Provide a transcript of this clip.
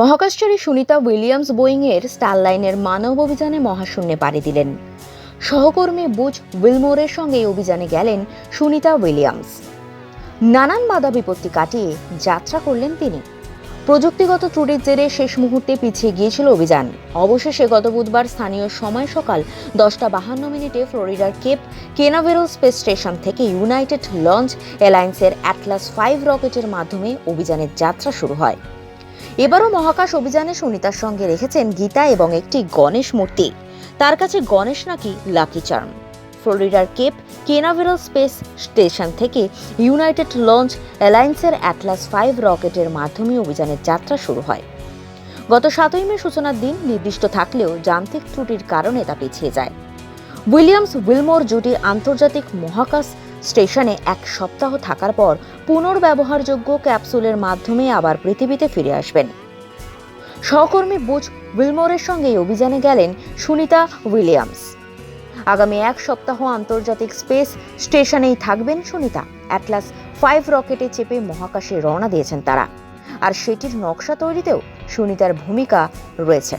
মহাকাশচারী Sunita Williams বোয়িংয়ের স্টারলাইনের মানব অভিযানে মহাশূন্যে পাড়ি দিলেন। সহকর্মী বুজ উইলমোরের সঙ্গে এই অভিযানে গেলেন সুনিতা উইলিয়ামস। নানান বাধা বিপত্তি কাটিয়ে যাত্রা করলেন তিনি। প্রযুক্তিগত ত্রুটির জেরে শেষ মুহূর্তে পিছিয়ে গিয়েছিল অভিযান। অবশেষে গত বুধবার স্থানীয় সময় সকাল দশটা বাহান্ন মিনিটে ফ্লোরিডার কেপ কেনাভেরো স্পেস স্টেশন থেকে ইউনাইটেড লঞ্চ অ্যালায়েন্সের অ্যাটলাস ফাইভ রকেটের মাধ্যমে অভিযানের যাত্রা শুরু হয়। এবারও মহাকাশ অভিযানে সুনিতার সঙ্গে রেখেছেন গীতা এবং একটি গণেশ মূর্তি। তার কাছে গণেশ নাকি লাকি চার্ম? ফ্লোরিডার কেপ কেনাভেরো স্পেস স্টেশন থেকে ইউনাইটেড লঞ্চ অ্যালায়েন্সের অ্যাটলাস ফাইভ রকেটের মাধ্যমে অভিযানের যাত্রা শুরু হয়। গত সাতই মে সূচনার দিন নির্দিষ্ট থাকলেও যান্ত্রিক ত্রুটির কারণে তা পিছিয়ে যায়। উইলিয়ামস উইলমোর জুটি আন্তর্জাতিক মহাকাশ স্টেশনে এক সপ্তাহ থাকার পর পুনর্ব্যবহারযোগ্য ক্যাপসুলের মাধ্যমে আবার পৃথিবীতে ফিরে আসবেন। সহকর্মী বুচ উইলমোরের সঙ্গে অভিযানে গেলেন সুনিতা উইলিয়ামস। আগামী এক সপ্তাহ আন্তর্জাতিক স্পেস স্টেশনেই থাকবেন সুনিতা। অ্যাটলাস ফাইভ রকেটে চেপে মহাকাশে রওনা দিয়েছেন তারা। আর সেটির নকশা তৈরিতেও সুনিতার ভূমিকা রয়েছে।